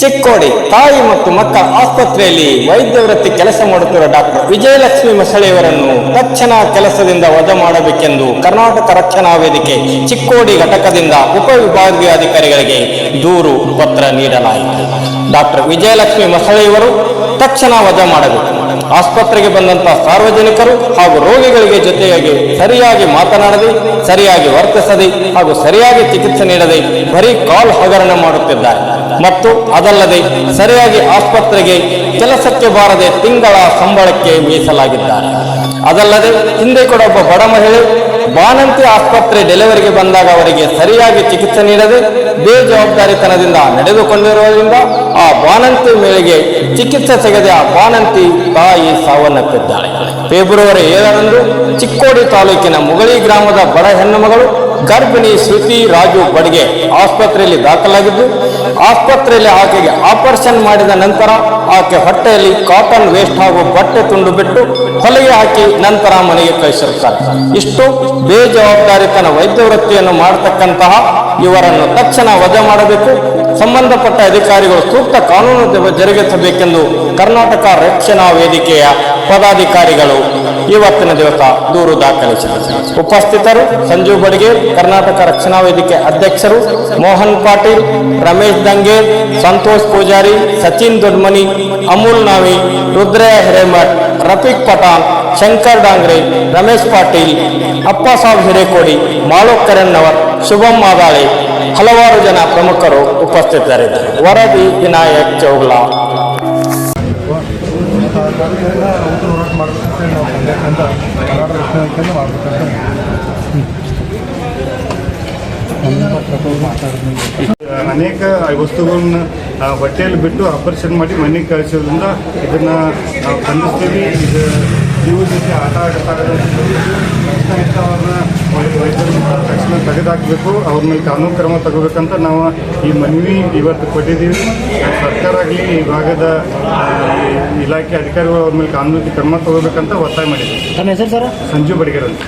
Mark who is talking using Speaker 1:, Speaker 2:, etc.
Speaker 1: ಚಿಕ್ಕೋಡಿ ತಾಯಿ ಮತ್ತು ಮಕ್ಕಳ ಆಸ್ಪತ್ರೆಯಲ್ಲಿ ವೈದ್ಯ ವೃತ್ತಿ ಕೆಲಸ ಮಾಡುತ್ತಿರುವ ಡಾಕ್ಟರ್ ವಿಜಯಲಕ್ಷ್ಮಿ ಮೊಸಳೆಯವರನ್ನು ತಕ್ಷಣ ಕೆಲಸದಿಂದ ವಜಾ ಮಾಡಬೇಕೆಂದು ಕರ್ನಾಟಕ ರಕ್ಷಣಾ ವೇದಿಕೆ ಚಿಕ್ಕೋಡಿ ಘಟಕದಿಂದ ಉಪವಿಭಾಗೀಯಾಧಿಕಾರಿಗಳಿಗೆ ದೂರು ಪತ್ರ ನೀಡಲಾಯಿತು. ಡಾಕ್ಟರ್ ವಿಜಯಲಕ್ಷ್ಮಿ ಮೊಸಳೆಯವರು ತಕ್ಷಣ ವಜಾ ಮಾಡಬೇಕು. ಆಸ್ಪತ್ರೆಗೆ ಬಂದಂತಹ ಸಾರ್ವಜನಿಕರು ಹಾಗೂ ರೋಗಿಗಳಿಗೆ ಜೊತೆಯಾಗಿ ಸರಿಯಾಗಿ ಮಾತನಾಡದೆ, ಸರಿಯಾಗಿ ವರ್ತಿಸದೆ ಹಾಗೂ ಸರಿಯಾಗಿ ಚಿಕಿತ್ಸೆ ನೀಡದೆ ಬರೀ ಕಾಲ್ ಹಗರಣ ಮಾಡುತ್ತಿದ್ದಾರೆ. ಮತ್ತು ಅದಲ್ಲದೆ ಸರಿಯಾಗಿ ಆಸ್ಪತ್ರೆಗೆ ಕೆಲಸಕ್ಕೆ ಬಾರದೆ ತಿಂಗಳ ಸಂಬಳಕ್ಕೆ ಮೀಸಲಾಗಿದ್ದಾರೆ. ಅದಲ್ಲದೆ ಹಿಂದೆ ಕೂಡ ಒಬ್ಬ ಬಡ ಮಹಿಳೆ ಬಾಣಂತಿ ಆಸ್ಪತ್ರೆ ಡೆಲಿವರಿಗೆ ಬಂದಾಗ ಅವರಿಗೆ ಸರಿಯಾಗಿ ಚಿಕಿತ್ಸೆ ನೀಡದೆ ಬೇಜವಾಬ್ದಾರಿತನದಿಂದ ನಡೆದುಕೊಂಡಿರುವುದರಿಂದ ಆ ಬಾಣಂತಿ ಮೇಲೆಗೆ ಚಿಕಿತ್ಸೆ ಸಿಗದೆ ಆ ಬಾಣಂತಿ ತಾಯಿ ಸಾವನ್ನಪ್ಪಿದ್ದಾಳೆ. ಫೆಬ್ರವರಿ ಏಳರಂದು ಚಿಕ್ಕೋಡಿ ತಾಲೂಕಿನ ಮುಗಳಿ ಗ್ರಾಮದ ಬಡ ಹೆಣ್ಣು ಮಗಳು ಗರ್ಭಿಣಿ ಶ್ರುತಿ ರಾಜು ಬಡಿಗೆ ಆಸ್ಪತ್ರೆಯಲ್ಲಿ ದಾಖಲಾಗಿದ್ದು, ಆಸ್ಪತ್ರೆಯಲ್ಲಿ ಆಕೆಗೆ ಆಪರೇಷನ್ ಮಾಡಿದ ನಂತರ ಆಕೆ ಹೊಟ್ಟೆಯಲ್ಲಿ ಕಾಟನ್ ವೇಸ್ಟ್ ಹಾಗೂ ಬಟ್ಟೆ ತುಂಡು ಬಿಟ್ಟು ಹೊಲಿಗೆ ಹಾಕಿ ನಂತರ ಮನೆಗೆ ಕಳಿಸಿರುತ್ತಾರೆ. ಇಷ್ಟು ಬೇಜವಾಬ್ದಾರಿತನ ವೈದ್ಯ ವೃತ್ತಿಯನ್ನು ಮಾಡತಕ್ಕಂತಹ ಇವರನ್ನು ತಕ್ಷಣ ವಜಾ ಮಾಡಬೇಕು. ಸಂಬಂಧಪಟ್ಟ ಅಧಿಕಾರಿಗಳು ಸೂಕ್ತ ಕಾನೂನು ಜರುಗಿಸಬೇಕೆಂದು ಕರ್ನಾಟಕ ರಕ್ಷಣಾ ವೇದಿಕೆಯ ಪದಾಧಿಕಾರಿಗಳು ಇವತ್ತಿನ ದಿವಸ ದೂರು ದಾಖಲಿಸಿದರು. ಉಪಸ್ಥಿತರು ಸಂಜೀವ್ ಬಡಿಗೆ, ಕರ್ನಾಟಕ ರಕ್ಷಣಾ ವೇದಿಕೆ ಅಧ್ಯಕ್ಷರು ಮೋಹನ್ ಪಾಟೀಲ್, ರಮೇಶ್ ದಂಗೆ, ಸಂತೋಷ್ ಪೂಜಾರಿ, ಸಚಿನ್ ದೊಡ್ಮನಿ, ಅಮೂಲ್ ನಾವಿ, ರುದ್ರಯ್ಯ ಹಿರೇಮಠ್, ರಫೀಕ್ ಪಠಾನ್ ಶಂಕರ್ ಡಾಂಗ್ರೆ, ರಮೇಶ್ ಪಾಟೀಲ್, ಅಪ್ಪಸಾಬ್ ಹಿರೇಕೋಡಿ ಅವರ ಶುಭಂ ಮಾದಾಳೆ, ಹಲವಾರು ಜನ ಪ್ರಮುಖರು ಉಪಸ್ಥಿತರಿದ್ದರು. ವರದಿ ವಿನಾಯಕ್ ಚೌಗ್ಲಾ.
Speaker 2: ಉತ್ತರ ಹೋರಾಟ ನಾವು ಕರ್ನಾಟಕ ಮಾಡಬೇಕಂತ ಅನೇಕ ವಸ್ತುಗಳನ್ನ ಹೊಟ್ಟೆಯಲ್ಲಿ ಬಿಟ್ಟು ಆಪರೇಷನ್ ಮಾಡಿ ಮನೆಗೆ ಕಳಿಸೋದ್ರಿಂದ ಇದನ್ನ ನಾವು ಖಂಡಿಸ್ತೀವಿ. ಇದು ಜೀವ ಜೊತೆ ಆಟ ಆಡ್ತಾ ಅವ್ರನ್ನ ವೈದ್ಯರು ತಕ್ಷಣ ತೆಗೆದಾಕಬೇಕು. ಅವ್ರ ಮೇಲೆ ಕಾನೂನು ಕ್ರಮ ತಗೋಬೇಕಂತ ನಾವು ಈ ಮನವಿ ಇವತ್ತು ಕೊಟ್ಟಿದ್ದೀವಿ. ಸರ್ಕಾರ ಆಗಲಿ, ಈ ಭಾಗದ ಇಲಾಖೆ ಅಧಿಕಾರಿಗಳು ಅವ್ರ ಮೇಲೆ ಕಾನೂನು ಕ್ರಮ ತಗೋಬೇಕಂತ ಒತ್ತಾಯ ಮಾಡಿದ್ರು
Speaker 3: ತಮ್ಮ ಹೆಸರು ಸರ್?
Speaker 2: ಸಂಜು ಬಡಿಗೆರ್ ಅಂತ.